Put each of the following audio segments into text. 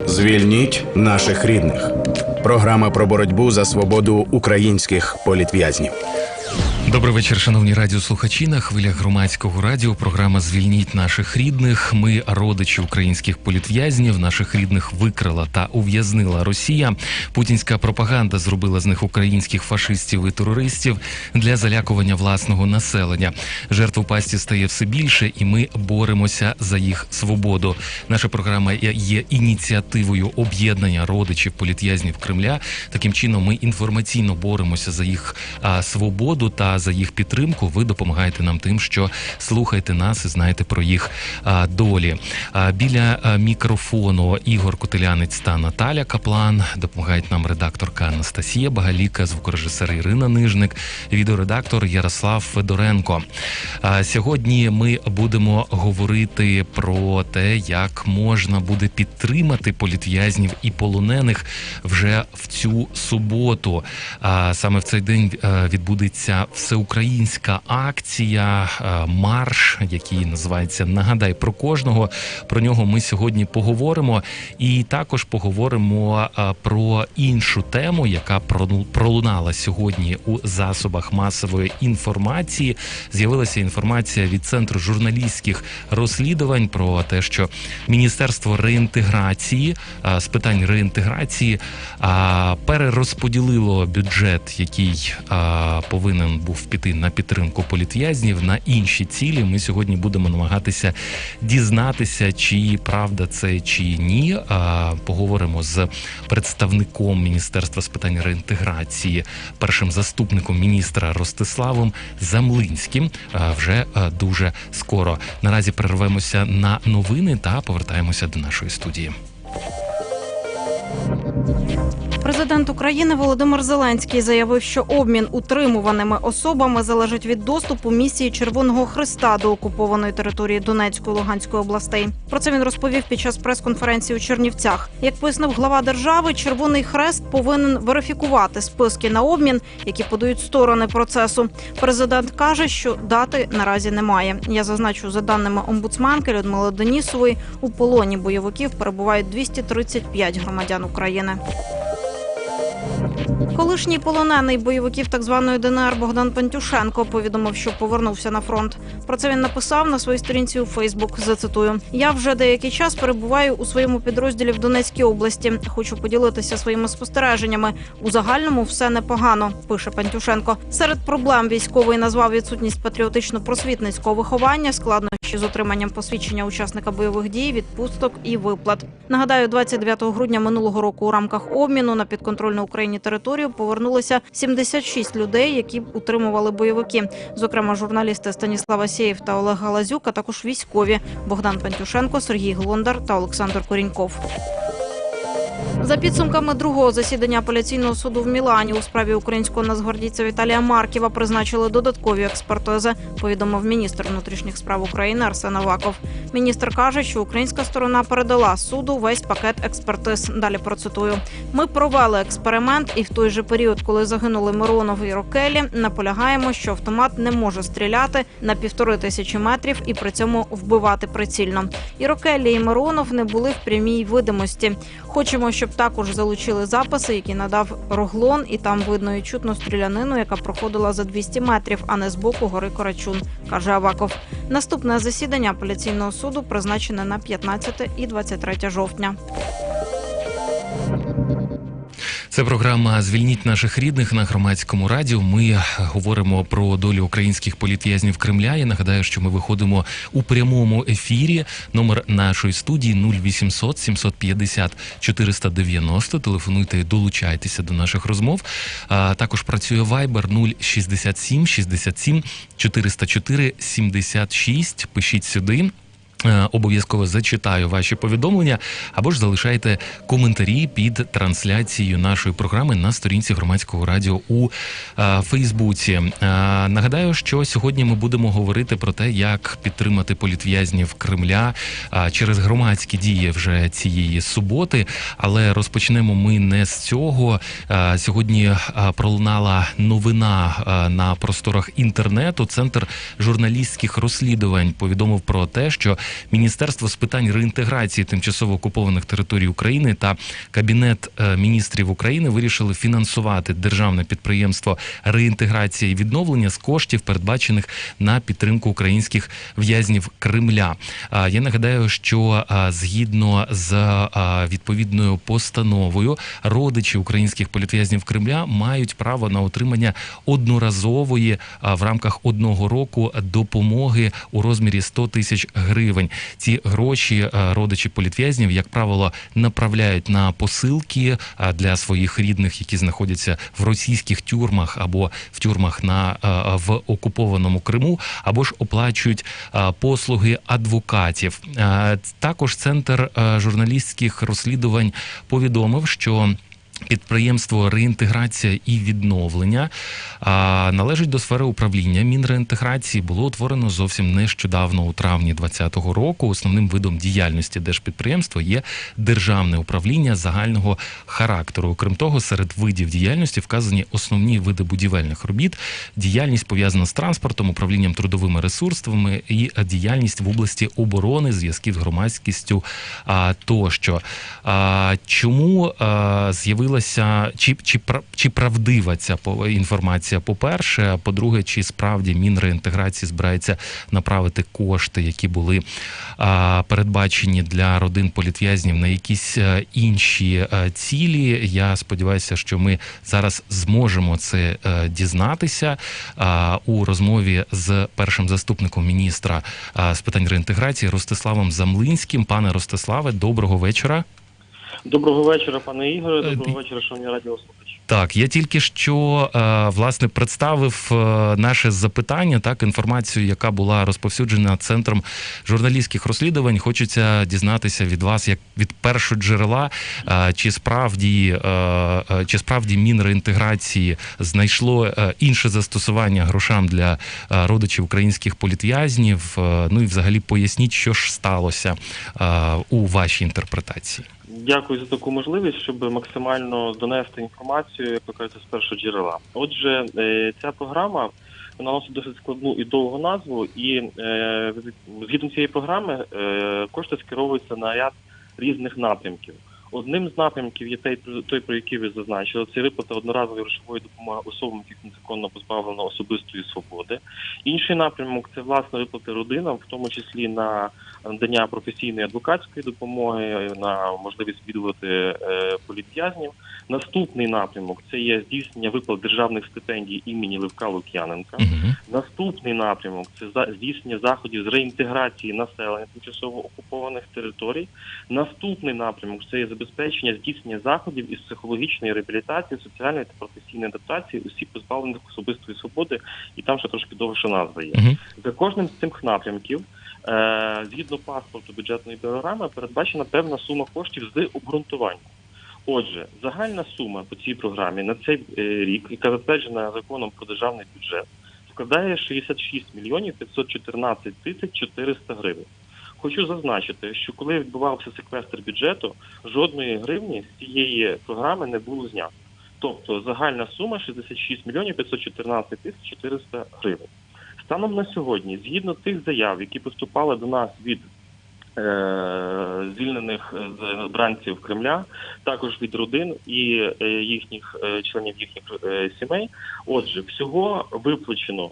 Звільніть наших рідних. Програма про боротьбу за свободу українських політв'язнів. Добрий вечір, шановні радіослухачі. На хвилях громадського радіо. Програма Звільніть наших рідних. Ми родичі українських політв'язнів. Наших рідних викрила та ув'язнила Росія. Путінська пропаганда зробила з них українських фашистів і терористів для залякування власного населення. Жертв у пасті стає все більше, і ми боремося за їх свободу. Наша програма є ініціативою об'єднання родичів політв'язнів Кремля. Таким чином, ми інформаційно боремося за їх свободу та за їх підтримку. Ви допомагаєте нам тим, що слухаєте нас і знаєте про їх долі. А, біля мікрофону Ігор Котелянець та Наталя Каплан допомагають нам редакторка Анастасія Багаліка, звукорежисер Ірина Нижник, відеоредактор Ярослав Федоренко. А, сьогодні ми будемо говорити про те, як можна буде підтримати політв'язнів і полонених вже в цю суботу. А саме в цей день відбудеться всеукраїнська акція, е, марш, який називається Нагадай про кожного. Про нього ми сьогодні поговоримо. І також поговоримо е, про іншу тему, яка пролунала сьогодні у засобах масової інформації. З'явилася інформація від центру журналістських розслідувань про те, що Міністерство реінтеграції е, з питань реінтеграції перерозподілило бюджет, який повинен був піти на підтримку політв'язнів на інші цілі. Ми сьогодні будемо намагатися дізнатися, чи правда це чи ні. Поговоримо з представником міністерства з питань реінтеграції, першим заступником міністра Ростиславом Замлинським. вже дуже скоро. Наразі перервемося на новини та повертаємося до нашої студії. Президент України Володимир Зеленський заявив, що обмін утримуваними особами залежить від доступу місії Червоного Христа до окупованої території Донецької Луганської областей. Про це він розповів під час прес-конференції у Чернівцях. Як пояснив глава держави, Червоний Хрест повинен верифікувати списки на обмін, які подають сторони процесу. Президент каже, що дати наразі немає. Я зазначу за даними омбудсманки Людмили Денісової, у полоні бойовиків перебувають 235 громадян України. Колишній полонений бойовиків так званої ДНР Богдан Пантюшенко повідомив, що повернувся на фронт. Про це він написав на своїй сторінці у Фейсбук. Зацитую: я вже деякий час перебуваю у своєму підрозділі в Донецькій області. Хочу поділитися своїми спостереженнями. У загальному все непогано. Пише Пантюшенко. Серед проблем військовий назвав відсутність патріотично-просвітницького виховання, складнощі з отриманням посвідчення учасника бойових дій, відпусток і виплат. Нагадаю, 29 грудня минулого року у рамках обміну на підконтрольну Україні територію повернулося 76 людей, які утримували бойовики. Зокрема, журналісти Станіслава Сєєв та Олег Галазюк, а також військові Богдан Пантюшенко, Сергій Глондар та Олександр Коріньков. За підсумками другого засідання апеляційного суду в Мілані у справі українського нацгвардійця Віталія Марківа призначили додаткові експертизи. Повідомив міністр внутрішніх справ України Арсен Аваков. Міністр каже, що українська сторона передала суду весь пакет експертиз. Далі процитую: ми провели експеримент, і в той же період, коли загинули Миронов і Рокелі, наполягаємо, що автомат не може стріляти на півтори тисячі метрів і при цьому вбивати прицільно. І Рокелі і Миронов не були в прямій видимості. Хочемо, щоб також залучили записи, які надав Роглон, і там видно і чутно стрілянину, яка проходила за 200 метрів, а не з боку гори Корачун, каже Аваков. Наступне засідання апеляційного суду призначене на 15 і 23 жовтня. Це програма Звільніть наших рідних на громадському радіо. Ми говоримо про долю українських політв'язнів Кремля. Я нагадаю, що ми виходимо у прямому ефірі. Номер нашої студії 0800 750 490. Телефонуйте, долучайтеся до наших розмов. А також працює Viber 067 67 404 76. Пишіть сюди. Е, Обов'язково зачитаю ваші повідомлення або ж залишайте коментарі під трансляцією нашої програми на сторінці громадського радіо у е, Фейсбуці. Е, Нагадаю, що сьогодні ми будемо говорити про те, як підтримати політв'язнів Кремля е, через громадські дії вже цієї суботи. Але розпочнемо ми не з цього. Сьогодні пролунала новина на просторах інтернету. Центр журналістських розслідувань повідомив про те, що Міністерство з питань реінтеграції тимчасово окупованих територій України та Кабінет е, міністрів України вирішили фінансувати державне підприємство реінтеграції і відновлення з коштів, передбачених на підтримку українських в'язнів Кремля. Я нагадаю, що згідно з відповідною постановою родичі українських політв'язнів Кремля мають право на отримання одноразової в рамках одного року допомоги у розмірі 100 тисяч гривень. Ці гроші родичі політв'язнів, як правило, направляють на посилки для своїх рідних, які знаходяться в російських тюрмах або в тюрмах на в окупованому Криму, або ж оплачують послуги адвокатів. Також центр журналістських розслідувань повідомив, що. Підприємство реінтеграція і відновлення а, належить до сфери управління Мінреінтеграції. Було утворено зовсім нещодавно у травні 2020 року. Основним видом діяльності держпідприємства є державне управління загального характеру. Крім того, серед видів діяльності вказані основні види будівельних робіт, діяльність пов'язана з транспортом, управлінням трудовими ресурсами і діяльність в області оборони, зв'язків з громадськістю а, тощо. А, чому а, з'явилася чи, чи, чи правдива ця інформація? По-перше, а по-друге, чи справді Мінреінтеграції збирається направити кошти, які були а, передбачені для родин політв'язнів на якісь е, інші е, цілі? Я сподіваюся, що ми зараз зможемо це е, дізнатися у розмові з першим заступником міністра з питань реінтеграції Ростиславом Замлинським. Пане Ростиславе, доброго вечора. Доброго вечора, пане Ігоре. Е, Доброго вечора, шановні радіослухачі. Так, я тільки що е, власне представив е, наше запитання, так інформацію, яка була розповсюджена центром журналістських розслідувань. Хочеться дізнатися від вас, як від першого джерела, чи справді чи справді Мінреінтеграції знайшло інше застосування грошам для родичів українських політв'язнів. Ну і взагалі поясніть, що ж сталося у вашій інтерпретації. Дякую за таку можливість, щоб максимально донести інформацію, як кажуть, з першого джерела. Отже, е, ця програма вона носить досить складну і довгу назву, і е, згідно цієї програми е, кошти скеровуються на ряд різних напрямків. Одним з напрямків є той, той, про який ви зазначили, це виплата одноразової грошової допомоги особам, яких незаконно позбавлено особистої свободи. Інший напрямок це власне виплати родинам, в тому числі на надання професійної адвокатської допомоги, на можливість відвідувати е, політв'язнів. Наступний напрямок це є здійснення виплат державних стипендій імені Левка Лук'яненка. Угу. Наступний напрямок це здійснення заходів з реінтеграції населення тимчасово окупованих територій. Наступний напрямок це є забезпечення здійснення заходів із психологічної реабілітації, соціальної та професійної адаптації осіб позбавлених особистої свободи, і там ще трошки довше назва є. Угу. За кожним з цих напрямків, е, згідно паспорту бюджетної програми, передбачена певна сума коштів з обґрунтуванням. Отже, загальна сума по цій програмі на цей е, рік, яка затверджена законом про державний бюджет, складає 66 мільйонів 514 тисяч 400 гривень. Хочу зазначити, що коли відбувався секвестр бюджету, жодної гривні з цієї програми не було знято. Тобто загальна сума 66 мільйонів 514 тисяч 400 гривень. Станом на сьогодні, згідно тих заяв, які поступали до нас від е, звільнених е, бранців Кремля, також від родин і е, їхніх е, членів їхніх сімей. Отже, всього виплачено,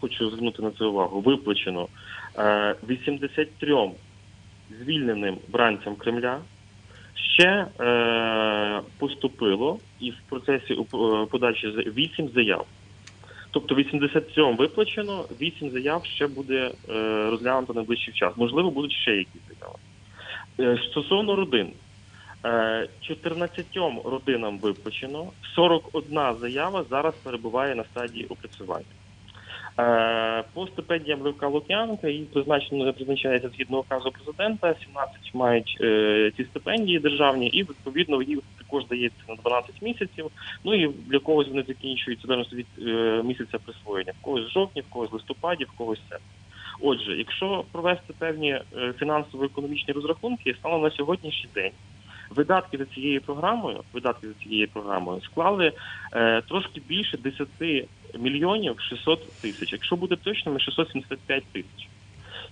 хочу звернути на це увагу, виплачено 83 звільненим бранцям Кремля. Ще е, поступило і в процесі е, подачі з- 8 заяв. Тобто 87 виплачено, 8 заяв ще буде е, розглянуто найближчий час. Можливо, будуть ще якісь заяви. Е, стосовно родин, е, 14 родинам виплачено, 41 заява зараз перебуває на стадії опрацювання. Е, По стипендіям Левка Лук'яненка їх призначено призначається згідно указу президента. 17 мають е, ці стипендії державні, і відповідно їх також дається на 12 місяців. Ну і для когось вони закінчуються залежно від е, місяця присвоєння. В когось в жовтні, в когось в листопаді, в когось серпні. Отже, якщо провести певні фінансово-економічні розрахунки, станом на сьогоднішній день видатки за цією програмою, видатки за цією програмою склали е, трошки більше 10 мільйонів 600 тисяч. Якщо буде точними, 675 тисяч.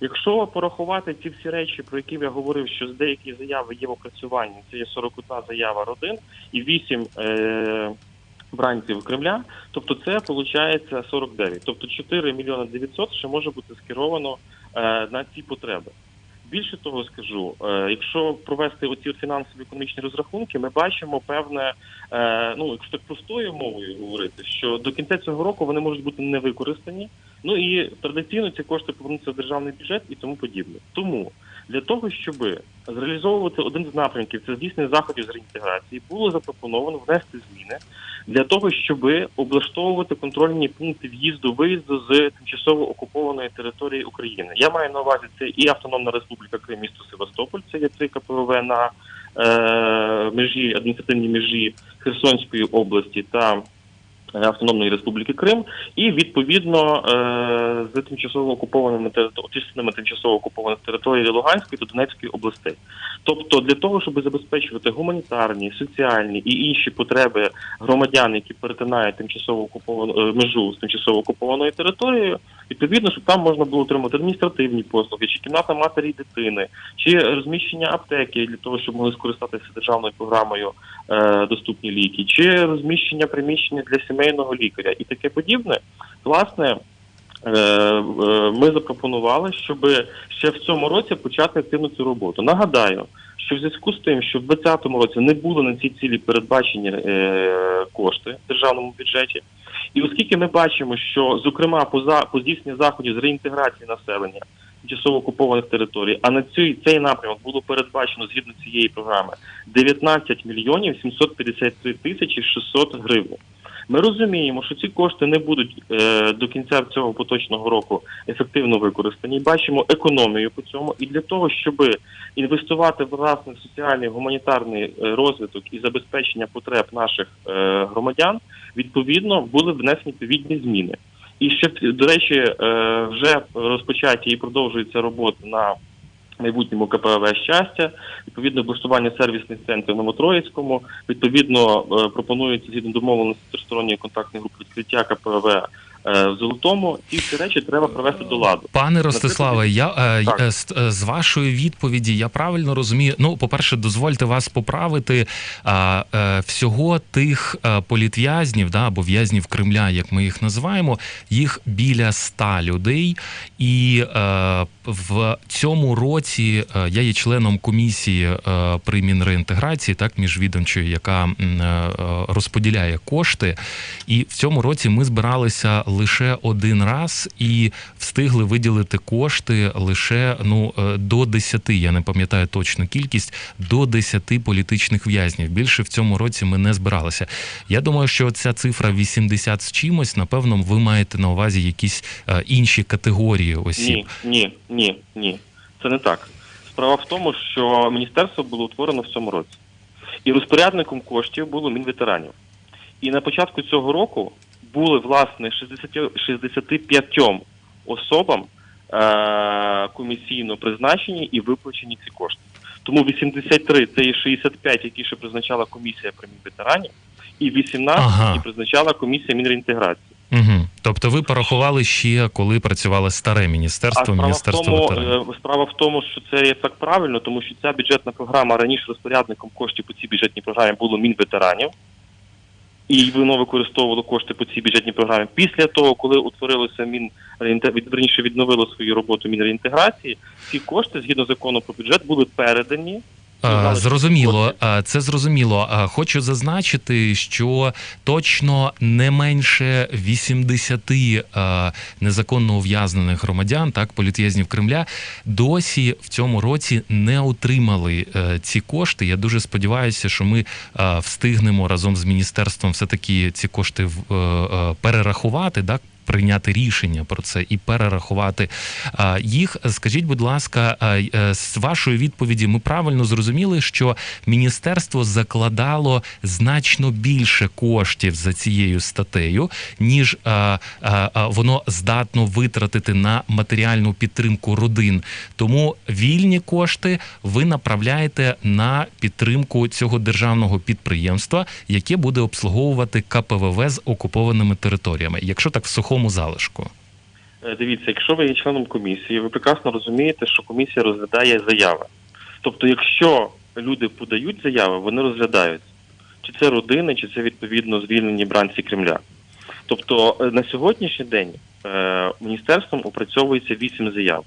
Якщо порахувати ті всі речі, про які я говорив, що з деякі заяви є в опрацюванні, це є 41 заява родин і 8 е, бранців Кремля, тобто це виходить 49. Тобто 4 мільйони 900 ще може бути скеровано е, на ці потреби. Більше того скажу, е, якщо провести оці фінансові економічні розрахунки, ми бачимо певне, е, ну якщо так простою мовою говорити, що до кінця цього року вони можуть бути не використані. Ну і традиційно ці кошти повернуться в державний бюджет і тому подібне. Тому для того, щоб зреалізовувати один з напрямків, це здійснення заходів з реінтеграції, було запропоновано внести зміни для того, щоб облаштовувати контрольні пункти в'їзду виїзду з тимчасово окупованої території України. Я маю на увазі це і Автономна Республіка Крим, місто Севастополь, це є цей КПВ на е, межі адміністративній межі Херсонської області та Автономної Республіки Крим, і відповідно е, з тимчасово окупованими територіями тимчасово окупованих територій Луганської та Донецької областей. Тобто, для того, щоб забезпечувати гуманітарні, соціальні і інші потреби громадян, які перетинають тимчасово окуповану е, межу з тимчасово окупованою територією, відповідно, щоб там можна було отримати адміністративні послуги, чи кімната матері і дитини, чи розміщення аптеки для того, щоб могли скористатися державною програмою е, доступні ліки, чи розміщення приміщення для сімейного лікаря і таке подібне, власне. е, е, Ми запропонували, щоб ще в цьому році почати активно цю роботу. Нагадаю, що в зв'язку з тим, що в 2020 році не були на ці цілі передбачені е, кошти в державному бюджеті, і оскільки ми бачимо, що зокрема по за по здійсненню заходів з реінтеграції населення тимчасово окупованих територій, а на цей, цей напрямок було передбачено згідно цієї програми 19 мільйонів 753 тисячі 600 гривень. Ми розуміємо, що ці кошти не будуть е, до кінця цього поточного року ефективно використані. Бачимо економію по цьому, і для того, щоб інвестувати в соціальний гуманітарний е, розвиток і забезпечення потреб наших е, громадян, відповідно були внесені відповідні зміни. І ще до речі, е, вже розпочаті і продовжується робота на майбутньому КПВ щастя, відповідно облаштування сервісних центрів на Троїцькому, відповідно е, пропонується згідно домовленості тристоронньої контактної групи відкриття КПВ в Золотому. Ці всі речі треба привести до ладу. Пане Ростиславе, я е, е, з, е, з вашої відповіді я правильно розумію. Ну, по-перше, дозвольте вас поправити. А, е, всього тих е, політв'язнів, да, або в'язнів Кремля, як ми їх називаємо, їх біля ста людей. І е, в цьому році е, я є членом комісії е, при Мінреінтеграції, так міжвідомчої, яка е, е, розподіляє кошти. І в цьому році ми збиралися лише один раз і встигли виділити кошти лише ну е, до 10, я не пам'ятаю точну кількість, до 10 політичних в'язнів. Більше в цьому році ми не збиралися. Я думаю, що ця цифра 80 з чимось, напевно, ви маєте на увазі якісь е, інші категорії осіб. Ні, ні, ні, ні. Це не так. Справа в тому, що міністерство було утворено в цьому році, і розпорядником коштів було Мінветеранів. І на початку цього року були власне 60, 65 особам е- комісійно призначені і виплачені ці кошти. Тому 83 це є 65, які ще призначала комісія при Мінветеранів, і 18, Ага. які призначала комісія Мінреінтеграції. Угу. Тобто ви порахували ще, коли працювало старе А міністерство, в міністерство тому, ветеранів. е, справа в тому, що це є так правильно, тому що ця бюджетна програма раніше розпорядником коштів по цій бюджетній програмі було Мінветеранів, і воно використовувало кошти по цій бюджетній програмі. Після того, коли утворилося Мін верніше відновило свою роботу Мінреінтеграції, ці кошти згідно закону про бюджет були передані. Зрозуміло, це зрозуміло. Хочу зазначити, що точно не менше 80 незаконно ув'язнених громадян, так політв'язнів Кремля, досі в цьому році не отримали е, ці кошти. Я дуже сподіваюся, що ми встигнемо разом з міністерством все таки ці кошти е, е, перерахувати. Так, прийняти рішення про це і перерахувати їх. Скажіть, будь ласка, е, з вашої відповіді ми правильно зрозуміли, що міністерство закладало значно більше коштів за цією статтею, ніж воно здатно витратити на матеріальну підтримку родин. Тому вільні кошти ви направляєте на підтримку цього державного підприємства, яке буде обслуговувати КПВВ з окупованими територіями, якщо так в сухому залишку. Е, Дивіться, якщо ви є членом комісії, ви прекрасно розумієте, що комісія розглядає заяви. Тобто, якщо люди подають заяви, вони розглядаються. Чи це родини, чи це відповідно звільнені бранці Кремля. Тобто е, на сьогоднішній день е, міністерством опрацьовується вісім заяв.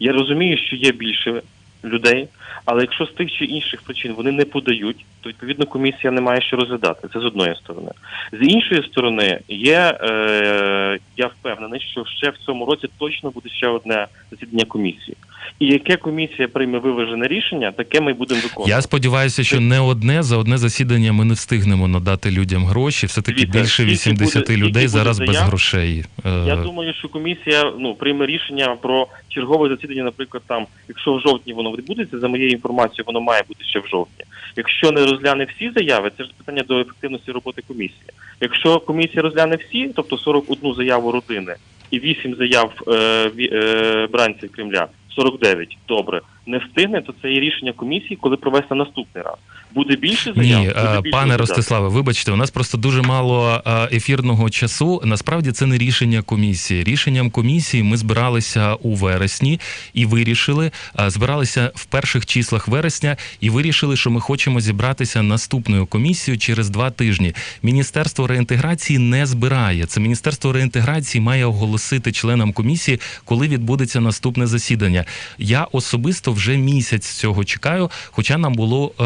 Я розумію, що є більше людей, але якщо з тих чи інших причин вони не подають, то відповідно комісія не має що розглядати. Це з одної сторони. З іншої сторони, є е, я впевнений, що ще в цьому році точно буде ще одне засідання комісії. І яке комісія прийме виважене рішення, таке ми будемо виконувати. Я сподіваюся, що не одне за одне засідання ми не встигнемо надати людям гроші. Все таки Дивіться, більше скільки 80 буде- людей зараз без заяв? грошей. Е, Я думаю, що комісія ну прийме рішення про чергове засідання, наприклад, там, якщо в жовтні воно відбудеться, за моєю інформацією, воно має бути ще в жовтні. Якщо не розгляне всі заяви, це ж питання до ефективності роботи комісії. Якщо комісія розгляне всі, тобто 41 заяву родини і 8 заяв е, е, бранців Кремля, 49, добре, не встигне, то це є рішення комісії, коли провести наступний раз. Буде більше заяв, Ні, буде е, більше пане. Ростиславе, вибачте, у нас просто дуже мало е, ефірного часу. Насправді це не рішення комісії. Рішенням комісії ми збиралися у вересні і вирішили, е, збиралися в перших числах вересня і вирішили, що ми хочемо зібратися наступною комісією через два тижні. Міністерство реінтеграції не збирає. Це міністерство реінтеграції має оголосити членам комісії, коли відбудеться наступне засідання. Я особисто вже місяць цього чекаю, хоча нам було е,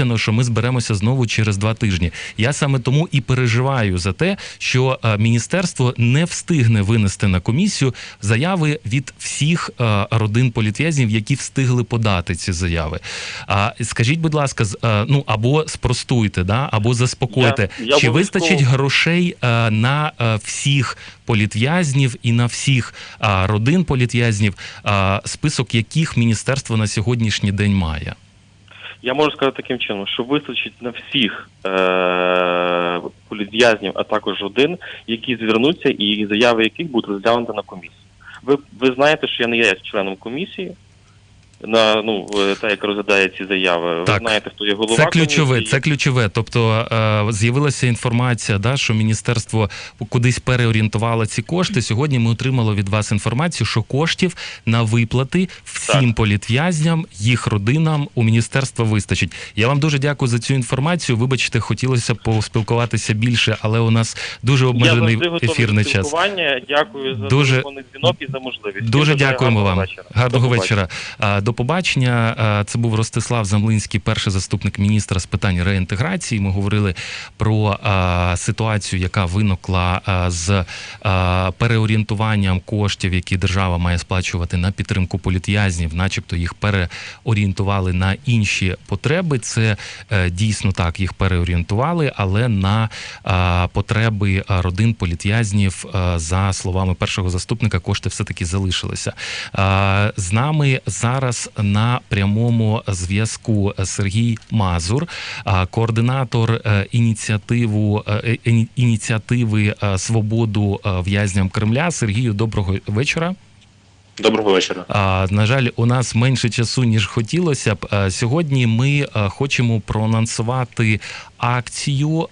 обіцяно, що ми зберемося знову через два тижні. Я саме тому і переживаю за те, що е, міністерство не встигне винести на комісію заяви від всіх е, родин політв'язнів, які встигли подати ці заяви. А скажіть, будь ласка, е, ну або спростуйте, да, або заспокойте, Я- я чи вистачить грошей на всіх політв'язнів і на всіх родин політв'язнів, список яких міністерство на сьогоднішній день має? Я можу сказати таким чином, що вистачить на всіх е- політв'язнів, а також один, які звернуться, і заяви яких будуть розглянуті на комісії. Ви, ви знаєте, що я не є членом комісії. На ну е, та, яка розглядає ці заяви. Так. Ви знаєте, хто є голова. Це ключове, комісії. це ключове. Тобто е, з'явилася інформація, да, що міністерство кудись переорієнтувало ці кошти. Сьогодні ми отримали від вас інформацію, що коштів на виплати всім Так. політв'язням, їх родинам у міністерства вистачить. Я вам дуже дякую за цю інформацію. Вибачте, хотілося б поспілкуватися більше, але у нас дуже обмежений ефірний час. Дякую за Дуже- дзвінок і за можливість. Дуже дякуємо гарного вам. вечора. Гарного До вечора. До побачення. Це був Ростислав Замлинський, перший заступник міністра з питань реінтеграції. Ми говорили про ситуацію, яка виникла з переорієнтуванням коштів, які держава має сплачувати на підтримку політв'язнів, начебто їх переорієнтували на інші потреби. Це е, дійсно так, їх переорієнтували, але на потреби родин політв'язнів, за словами першого заступника, кошти все таки залишилися. З нами зараз на прямому зв'язку Сергій Мазур, координатор е, ініціативу е, ініціативи е, свободу е, в'язням Кремля. Сергію, доброго вечора. Доброго вечора. А, на жаль, у нас менше часу ніж хотілося б. Сьогодні ми хочемо проанонсувати акцію,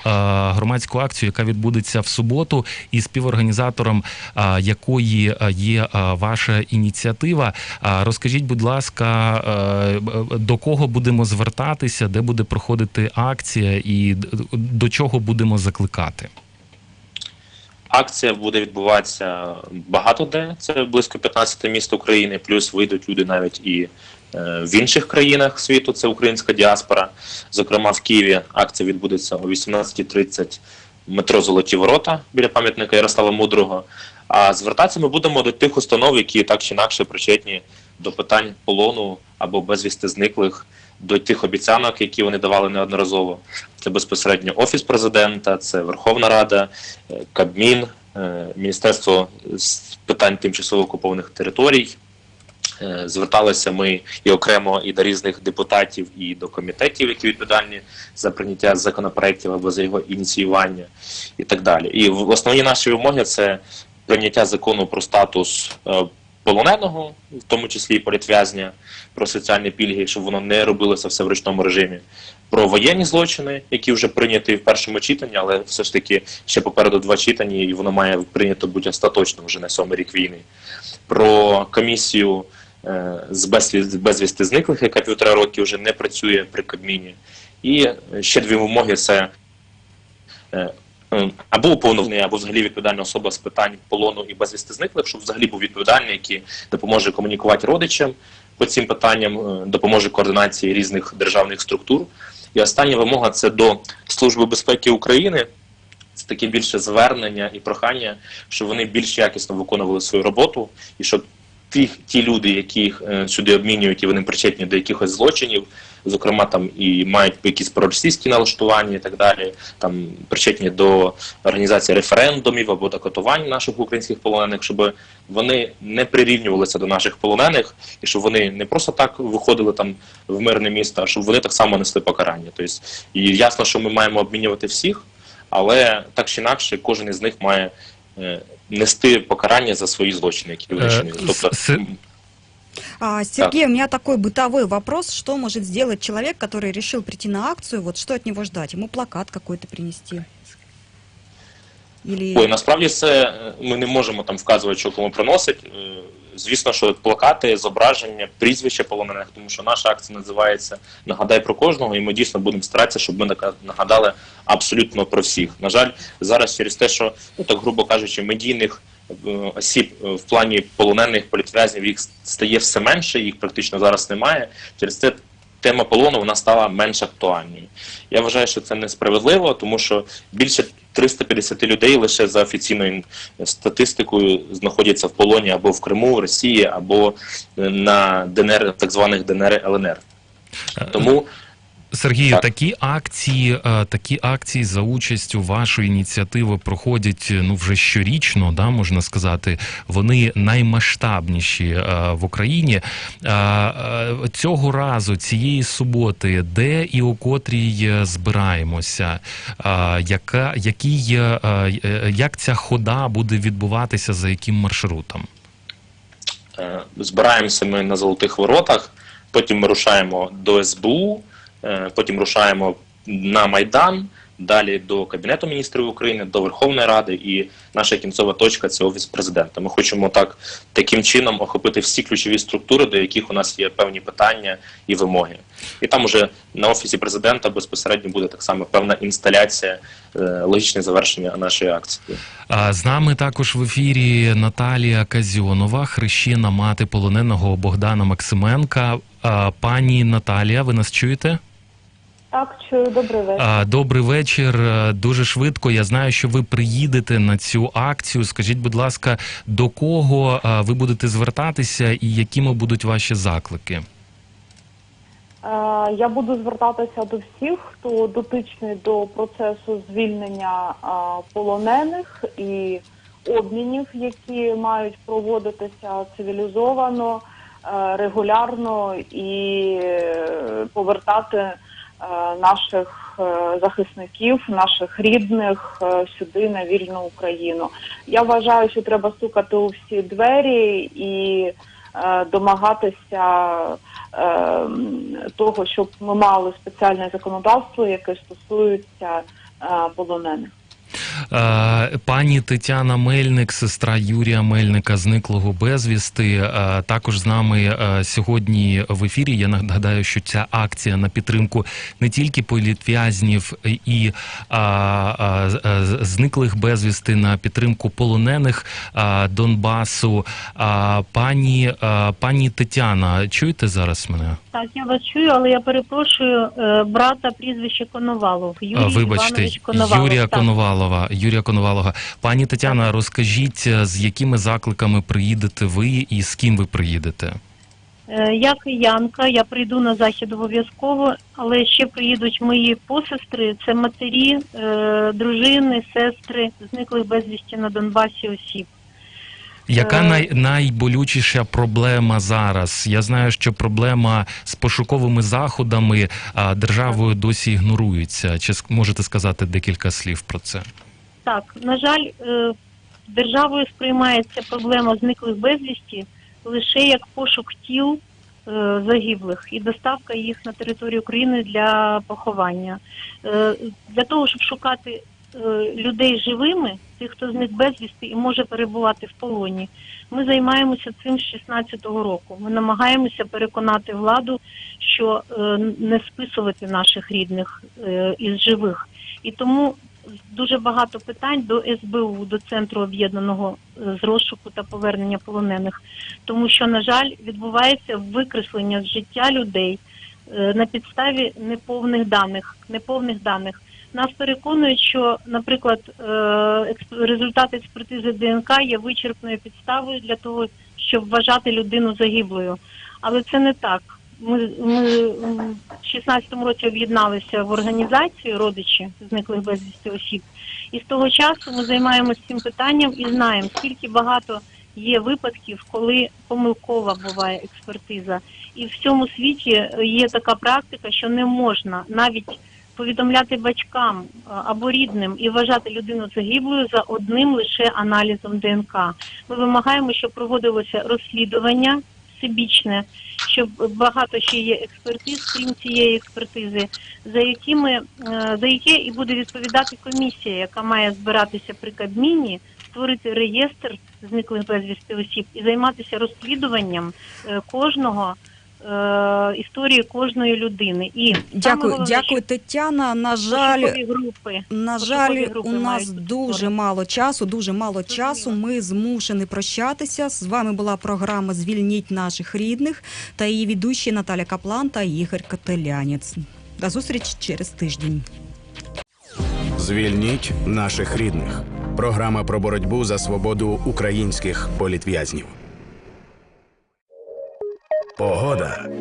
громадську акцію, яка відбудеться в суботу, і співорганізатором якої є ваша ініціатива. Розкажіть, будь ласка, до кого будемо звертатися, де буде проходити акція, і до чого будемо закликати? Акція буде відбуватися багато де. Це близько 15 міст України. Плюс вийдуть люди навіть і е, в інших країнах світу. Це українська діаспора. Зокрема, в Києві акція відбудеться о 18.30 в метро Золоті Ворота біля пам'ятника Ярослава Мудрого. А звертатися ми будемо до тих установ, які так чи інакше причетні до питань полону або безвісти зниклих, до тих обіцянок, які вони давали неодноразово. Це безпосередньо офіс президента, це Верховна Рада, е, Кабмін, е, Міністерство з питань тимчасово окупованих територій. Е, Зверталися ми і окремо і до різних депутатів, і до комітетів, які відповідальні за прийняття законопроєктів або за його ініціювання, і так далі. І в- основні наші вимоги це прийняття закону про статус полоненого, в тому числі і політв'язня, про соціальні пільги, щоб воно не робилося все в ручному режимі. Про воєнні злочини, які вже прийняті в першому читанні, але все ж таки ще попереду два читання, і воно має прийнято бути остаточно вже на сьомий рік війни. Про комісію е, з безвісти, зниклих, яка півтора роки вже не працює при Кабміні. І ще дві вимоги це е, або уповноважений, або взагалі відповідальна особа з питань полону і безвісти зниклих, щоб взагалі був відповідальний, який допоможе комунікувати родичам по цим питанням, е, допоможе координації різних державних структур. І остання вимога це до Служби безпеки України. Це таке більше звернення і прохання, щоб вони більш якісно виконували свою роботу, і щоб ті, ті люди, яких е, сюди обмінюють, і вони причетні до якихось злочинів, зокрема там і мають якісь проросійські налаштування і так далі, там причетні до організації референдумів або до катувань наших українських полонених, щоб вони не прирівнювалися до наших полонених, і щоб вони не просто так виходили там в мирне місто, а щоб вони так само несли покарання. Тобто, і ясно, що ми маємо обмінювати всіх, але так чи інакше, кожен із них має нести покарання за свої злочини, які Е. Тобто, А, Сергей, у меня такой бытовой вопрос. Что может сделать человек, который решил прийти на акцию? Вот что от него ждать? Ему плакат какой-то принести? Или... Ой, насправді це е, ми не можемо там вказувати, що кому приносить. Звісно, що плакати, зображення, прізвища полонених, тому що наша акція називається Нагадай про кожного, і ми дійсно будемо старатися, щоб ми нагадали абсолютно про всіх. На жаль, зараз через те, що ну так грубо кажучи, медійних е, осіб е, в плані полонених політв'язнів їх стає все менше, їх практично зараз немає. Через це тема полону вона стала менш актуальною. Я вважаю, що це несправедливо, тому що більше 350 людей лише за офіційною статистикою знаходяться в полоні або в Криму, в Росії, або е, на ДНР, так званих ДНР ЛНР. Тому Сергію, Так. такі акції, е, такі акції за участю вашої ініціативи проходять ну вже щорічно, да можна сказати. Вони наймасштабніші е, в Україні. Е, е, Цього разу, цієї суботи, де і у котрій е, збираємося, Е, яка який е, е, як ця хода буде відбуватися, за яким маршрутом? Е, збираємося ми на золотих воротах, потім ми рушаємо до СБУ, е, потім рушаємо на Майдан, далі до Кабінету міністрів України, до Верховної Ради, і наша кінцева точка це офіс президента. Ми хочемо так таким чином охопити всі ключові структури, до яких у нас є певні питання і вимоги. І там уже на офісі президента безпосередньо буде так само певна інсталяція, е, логічне завершення нашої акції. З нами також в ефірі Наталія Казьонова, хрещена мати полоненого Богдана Максименка. Пані Наталія, ви нас чуєте? Так, чую, добрий вечір. Добрий вечір. Дуже швидко. Я знаю, що ви приїдете на цю акцію. Скажіть, будь ласка, до кого ви будете звертатися і якими будуть ваші заклики? Я буду звертатися до всіх, хто дотичний до процесу звільнення полонених і обмінів, які мають проводитися цивілізовано, регулярно і е, повертати наших е, захисників, наших рідних е, сюди на вільну Україну. Я вважаю, що треба стукати у всі двері і е, домагатися е, того, щоб ми мали спеціальне законодавство, яке стосується е, полонених. Е, Пані Тетяна Мельник, сестра Юрія Мельника, зниклого безвісти, е, також з нами е, сьогодні в ефірі. Я нагадаю, що ця акція на підтримку не тільки політв'язнів і зниклих безвісти, на підтримку полонених Донбасу. Пані, пані Тетяна, чуєте зараз мене? Так, я вас чую, але я перепрошую е, брата прізвище Коновалов. Юрій Вибачте, Іванович Коновалов. Юрія так. Коновалова. Юрія Коновалова. Пані Тетяна, розкажіть, е, з якими закликами приїдете ви і з ким ви приїдете? Е, Я киянка, я прийду на захід обов'язково, але ще приїдуть мої посестри, це матері, е, дружини, сестри, зниклих безвісті на Донбасі осіб. Яка Е. най, найболючіша проблема зараз? Я знаю, що проблема з пошуковими заходами а, державою досі ігнорується. Чи можете сказати декілька слів про це? Так, на жаль, е, державою сприймається проблема зниклих безвісті лише як пошук тіл е, загиблих і доставка їх на територію України для поховання. Е, Для того, щоб шукати е, людей живими, тих, хто зник безвісти і може перебувати в полоні, ми займаємося цим з 16-го року. Ми намагаємося переконати владу, що е, не списувати наших рідних е, із живих. І тому дуже багато питань до СБУ, до центру об'єднаного е, з розшуку та повернення полонених, тому що, на жаль, відбувається викреслення з життя людей е, на підставі неповних даних. Неповних даних. Нас переконують, що, наприклад, е, результат експертизи ДНК є вичерпною підставою для того, щоб вважати людину загиблою. Але це не так. Ми, ми в 16-му році об'єдналися в організацію родичі зниклих безвісти осіб. І з того часу ми займаємося цим питанням і знаємо, скільки багато є випадків, коли помилкова буває експертиза. І в цьому світі є така практика, що не можна навіть повідомляти батькам або рідним і вважати людину загиблою за одним лише аналізом ДНК. Ми вимагаємо, щоб проводилося розслідування всебічне, щоб багато ще є експертиз, крім цієї експертизи, за якими е, за яке і буде відповідати комісія, яка має збиратися при Кабміні, створити реєстр зниклих безвісти осіб і займатися розслідуванням е, кожного. Е, Історії кожної людини і Дякую, головне, дякую, Тетяна. На жаль, групи На жаль, групи у нас дуже створені. мало часу. Дуже мало часу. Ми змушені прощатися. З вами була програма Звільніть наших рідних та її ведучі Наталя Каплан та Ігор Котелянець. До зустрічі через тиждень. Звільніть наших рідних. Програма про боротьбу за свободу українських політв'язнів. Porroda.